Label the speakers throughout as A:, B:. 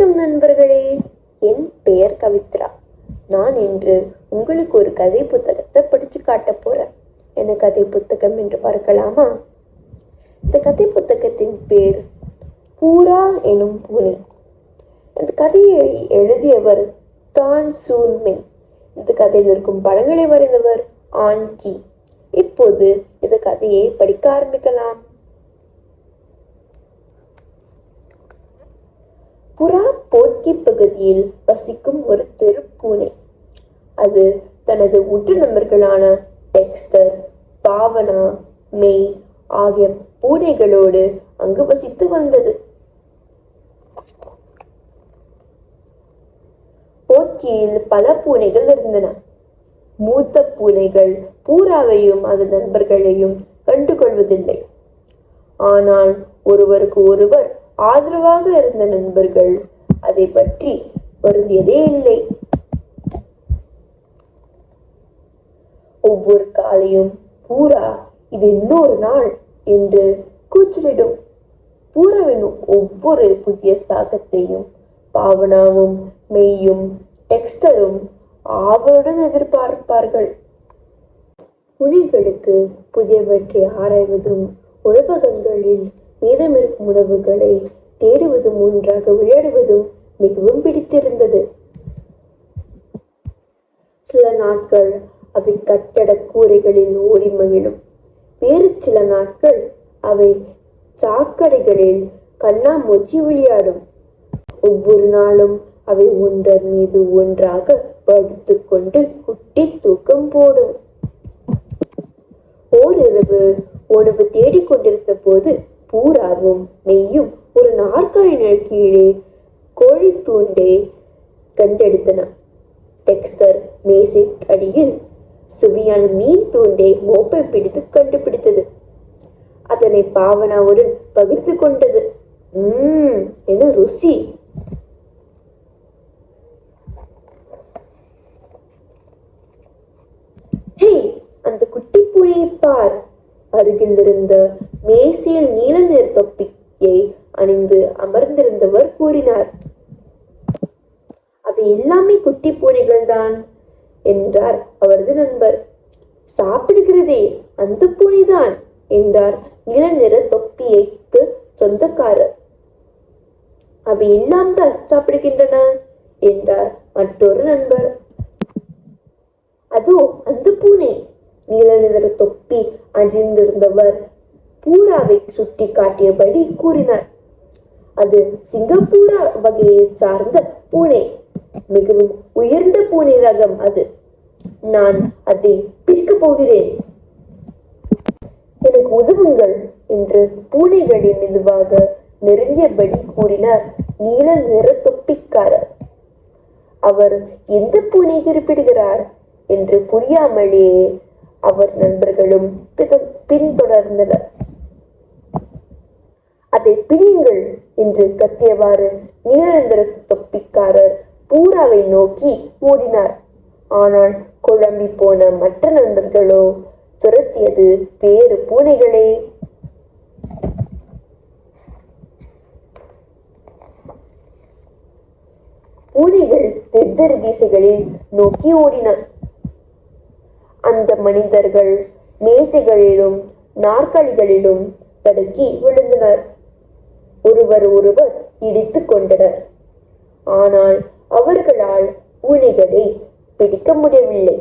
A: வணக்கம் நண்பர்களே. என் பெயர் கவித்ரா. நான் இன்று உங்களுக்கு ஒரு கதை புத்தகத்தை படித்து காட்ட போகிறேன் என்ன கதை புத்தகம் என்று பார்க்கலாமா? இந்த கதை புத்தகத்தின் பேர் பூரா எனும் பூனை. இந்த கதையை எழுதியவர் தான் சூன்மென் இந்த கதையில் இருக்கும் படங்களை வரைந்தவர் ஆன் கி. இப்போது இந்த கதையை படிக்க ஆரம்பிக்கலாம். புறா போட்கி பகுதியில் வசிக்கும் ஒரு பெரு பூனை அது தனது உற்று நண்பர்களான டெக்ஸ்டர் பாவனா மெய் ஆகிய பூனைகளோடு அங்கு வசித்து வந்தது. போட்கியில் பல பூனைகள் இருந்தன. மூத்த பூனைகள் பூராவையும் அதன் நண்பர்களையும் கண்டுகொள்வதில்லை. ஆனால் ஒருவருக்கு ஒருவர் ஆதரவாக இருந்த நண்பர்கள் அதை பற்றி வருந்தியதே இல்லை. ஒவ்வொரு காலையும் பூரா இது இன்னொரு நாள் என்று கூச்சலிடும். பூரவின் ஒவ்வொரு புதிய சாகத்தையும் பாவனாவும் மெய்யும் டெக்ஸ்டரும் ஆவலுடன் எதிர்பார்ப்பார்கள். புலிகளுக்கு புதியவற்றை ஆராய்வதும் உணவகங்களில் மீதமிருக்கும் உணவுகளை தேடுவதும் ஒன்றாக விளையாடுவதும் மிகவும் பிடித்திருந்தது. சில நாட்கள் அவை கட்டட கூரைகளில் ஓடி மகிழும். வேறு சில நாட்கள் அவை சாக்கடைகளில் கண்ணாமூச்சி விளையாடும். ஒவ்வொரு நாளும் அவை ஒன்றன் மீது ஒன்றாக படுத்துக்கொண்டு குட்டி தூக்கம் போடும். ஓரிரவு உணவு தேடிக்கொண்டிருந்த போது பூராவும் மெய்யும் ஒரு நாற்காலியின் கீழே கோழி தூண்டை கண்டெடுத்தன. டெக்ஸ்டர் மேசை அடியில் சுவையான மீன் தூண்டை மோப்பை பிடித்து கண்டுபிடித்தது. அதனை பாவனாவுடன் பகிர்ந்து கொண்டது. உம் என ருசி. ஹே அந்த குட்டி பூனையை பார். அருகில் இருந்த மேசையில் நீல நிற தொப்பியை அணிந்து அமர்ந்திருந்தவர் கூறினார் அவை எல்லாமே குட்டி பூனைகள் தான் என்றார் அவரது நண்பர். சாப்பிடுகிறதே அந்த பூனைதான் என்றார் நீல நிற தொப்பியைக்கு சொந்தக்காரர். அவை எல்லாம் தான் சாப்பிடுகின்றன என்றார் மற்றொரு நண்பர். அதோ அந்த பூனை நீல நிற தொப்பி அணிந்திருந்தவர் பூராவை சுட்டி காட்டியபடி கூறினார். அது சிங்கப்பூரா வகையை சார்ந்த பூனை. மிகவும் உயர்ந்த பூனை ரகம் அது. நான் அதை பிடிக்கப் போகிறேன். எனக்கு உதவுங்கள் என்று பூனைகளின் மெதுவாக நெருங்கியபடி கூறினார் நீல நிற தொப்பிக்காரர். அவர் எந்த பூனை குறிப்பிடுகிறார் என்று புரியாமலேயே அவர் நண்பர்களும் பின்தொடர்ந்தனர். அதை பிடியுங்கள் என்று கத்தியவாறு நீலந்திர தொப்பிக்காரர் பூராவை நோக்கி ஓடினார். ஆனால் குழம்பி போன மற்ற நண்பர்களோ துரத்தியது வேறு பூனைகளே. பூனைகள் வெவ்வேறு திசைகளில் நோக்கி ஓடின. அந்த மனிதர்கள் மேசைகளிலும் நாற்காலிகளிலும் தடுக்கி விழுந்தனர். ஒருவர் ஒருவர் இடித்துக் கொண்டனர். ஆனால் அவர்களால் பூனைகளை பிடிக்க முடியவில்லை.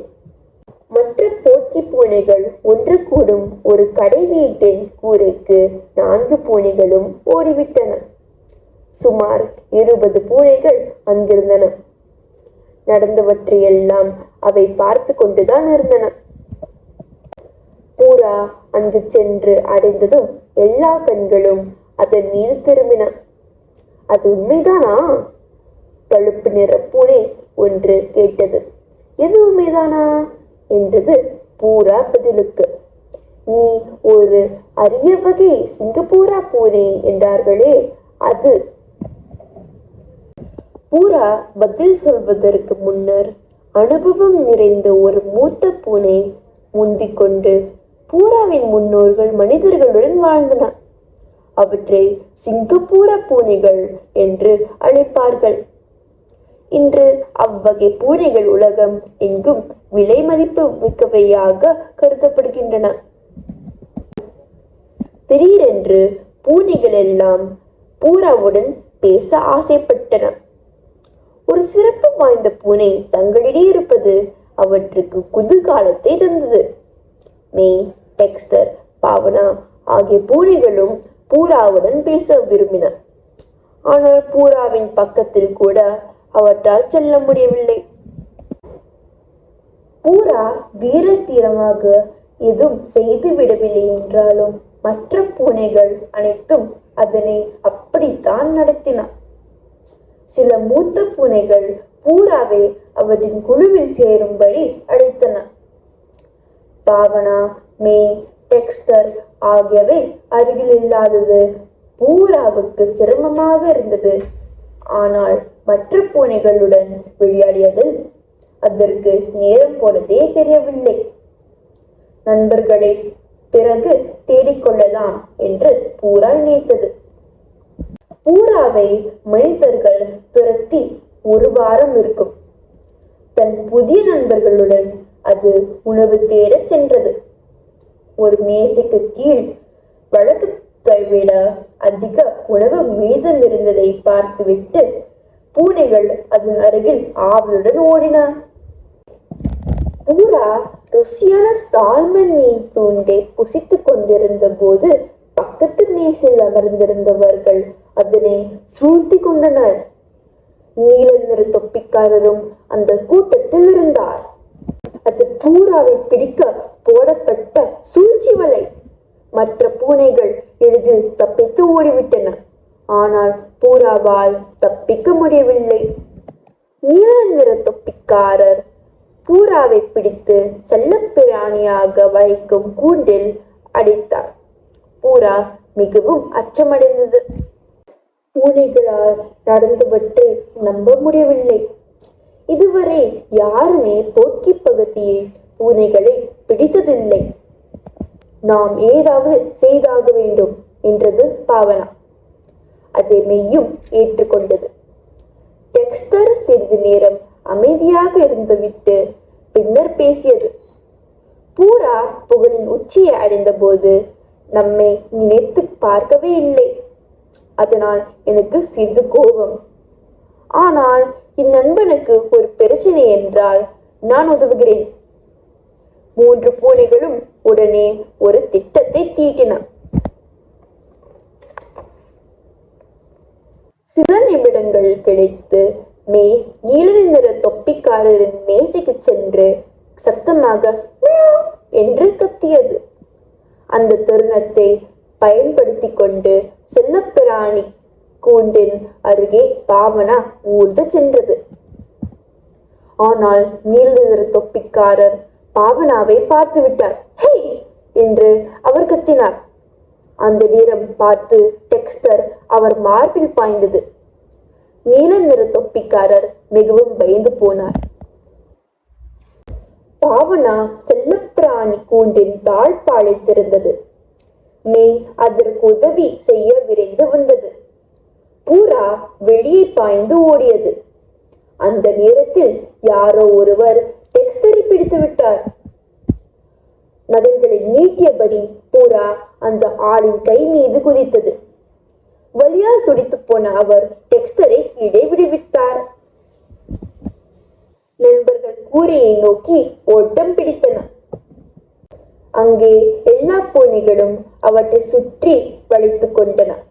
A: மற்ற போட்டி பூனைகள் ஒன்று கூடும் ஒரு கடை வீட்டின் கூரைக்கு நான்கு பூனைகளும் ஓடிவிட்டன. சுமார் இருபது பூனைகள் அங்கிருந்தன. நடந்தவற்றையெல்லாம் அவை பார்த்து கொண்டுதான் இருந்தன. பூரா அங்கு சென்று அடைந்ததும் எல்லா கண்களும் அதன் மீது திரும்பின. அது உண்மைதானா? பழுப்பு நிற பூனை ஒன்று கேட்டது. எது உண்மைதானா? என்றது பூரா பதிலுக்கு. நீ ஒரு அரிய வகை சிங்கப்பூரா பூனை என்றார்களே அது. பூரா பதில் சொல்வதற்கு முன்னர் அனுபவம் நிறைந்த ஒரு மூத்த பூனை முந்திக் கொண்டு பூராவின் முன்னோர்கள் மனிதர்களுடன் வாழ்ந்தன. அவற்றை சிங்கப்பூர பூனைகள் என்று அழைப்பார்கள். இன்று அவ்வகை பூனைகள் உலகம் எங்கும் விலை மதிப்பு மிக்கவையாக கருதப்படுகின்றன. திடீரென்று பூனைகள் எல்லாம் பூராவுடன் பேச ஆசைப்பட்டன. ஒரு சிறப்பு வாய்ந்த பூனை தங்களிடையே இருப்பது அவற்றுக்கு குதூகாலத்தை இருந்தது மே டெக்ஸ்டர் பாவனா ஆகிய பூனைகளும் பூராவுடன் பேச விரும்பின ஆனால் பூராவின் பக்கத்தில் கூட அவற்றால் செல்ல முடியவில்லை. பூரா வீர தீரமாக எதுவும் செய்து விடவில்லை என்றாலும் மற்ற பூனைகள் அனைத்தும் அதனை அப்படித்தான் நடத்தின. சில மூத்த பூனைகள் பூராவை அவற்றின் குழுவில் சேரும்படி அழைத்தன. பாவனா மே டெக்ஸ்டர் ஆகியவை அருகில் இல்லாதது. பூராவுக்கு சிரமமாக இருந்தது. ஆனால் மற்ற பூனைகளுடன் விளையாடியதில் அதற்கு நேரம் போனதே தெரியவில்லை. நண்பர்களை பிறகு தேடிக்கொள்ளலாம் என்று பூரா நினைத்தது. பூராவை மனிதர்கள் துரத்தி ஒரு வாரம் இருக்கும். தன் புதிய நண்பர்களுடன் அது உணவு தேடச் சென்றது. ஒரு மேசைக்கு கீழ் வழக்கத்தை விட அதிக உணவு மீதம் இருந்ததை பார்த்துவிட்டு பூனைகள் அதன் அருகில் ஆவலுடன் ஓடின. பூரா ருசியான சால்மன் மீன் தூண்டை புசித்துக் கொண்டிருந்த போது பக்கத்து மேசையில் அமர்ந்திருந்தவர்கள் அதனை சூழ்த்தி கொண்டனர். நீல நிற தொப்பிக்காரரும் அந்த கூட்டத்தில் இருந்தார். அது பூராவை பிடிக்க போடப்பட்ட சூழ்ச்சி வலை மற்ற பூனைகள் எளிதில் தப்பித்து ஓடிவிட்டன. ஆனால் பூராவால் தப்பிக்க முடியவில்லை. நீல நிற தொப்பிக்காரர் பூராவை பிடித்து செல்லப்பிராணியாக வைக்கும் கூண்டில் அடைத்தார். பூரா மிகவும் அச்சமடைந்தது. பூனைகளால் நடந்தவற்றை நம்ப முடியவில்லை. இதுவரை யாருமே போக்கி பகுதியை பூனைகளை பிடித்ததில்லை. நாம் ஏதாவது செய்தாக வேண்டும் என்றது பாவனா. அதை மெய்யும் ஏற்றுக்கொண்டது. டெக்ஸ்டர் சிறிது நேரம் அமைதியாக இருந்துவிட்டு பின்னர் பேசியது. பூரா புகழின் உச்சியை அடைந்தபோது நம்மை நினைத்து பார்க்கவே இல்லை. அதனால் எனக்கு சிறிது கோபம். ஆனால் என் நண்பனுக்கு ஒரு பிரச்சனை என்றால் நான் உதவுகிறேன். மூன்று பூனைகளும் உடனே ஒரு திட்டத்தை தீட்டின. சில நிமிடங்கள் கிடைத்து மே நீல நிற தொப்பிக்காரரின் மேசைக்கு சென்று சத்தமாக என்று கத்தியது. அந்த தருணத்தை பயன்படுத்தி கொண்டு செல்லப்பிராணி கூண்டின் அருகே பாவனா ஊர்ந்து சென்றது. ஆனால் நீல நிற தொப்பிக்காரர் பாவனாவை பார்த்து விட்டார். ஹே! என்று அவர் கத்தினார். அந்த நேரம் பார்த்து டெக்ஸ்டர் அவர் மார்பில் பாய்ந்தது. நீல நிற தொப்பிக்காரர் மிகவும் பயந்து போனார். பாவனா செல்லப்பிராணி கூண்டின் தாழ்பாலை திறந்தது. மே அதற்கு உதவி செய்ய விரைந்து வந்தது. பூரா வெளியே பாய்ந்து ஓடியது. அந்த நேரத்தில் யாரோ ஒருவர் டெக்ஸ்டரை பிடித்து விட்டார். நகங்களை நீட்டியபடி பூரா அந்த ஆளின் கை மீது குதித்தது. வழியால் துடித்து போன அவர் டெக்ஸ்டரை கீழே விடுவித்தார். நண்பர்கள் கூரையை நோக்கி ஓட்டம் பிடித்தனர். அங்கே எல்லா பூனைகளும் அவற்றை சுற்றி வளைத்துக் கொண்டன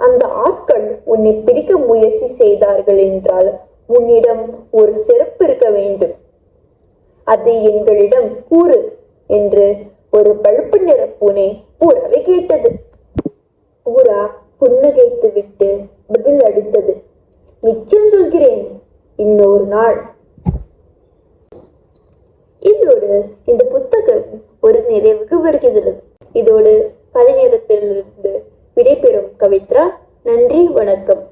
A: அந்த ஆட்கள் உன்னை பிடிக்க முயற்சி செய்தார்கள் என்றால் உன்னிடம் ஒரு செருப்பு இருக்க வேண்டும். அது எங்களிடம் கூறு என்று ஒரு பழுப்பு நிற பூனை பூராவை கேட்டது. பூரா புன்னகைத்து விட்டு பதில் அடித்தது நிச்சயம் சொல்கிறேன் இன்னொரு நாள். இதோடு இந்த புத்தகம் ஒரு நிறைவுக்கு வருகிறது. இதோடு விடைபெறும். கவித்ரா நன்றி வணக்கம்.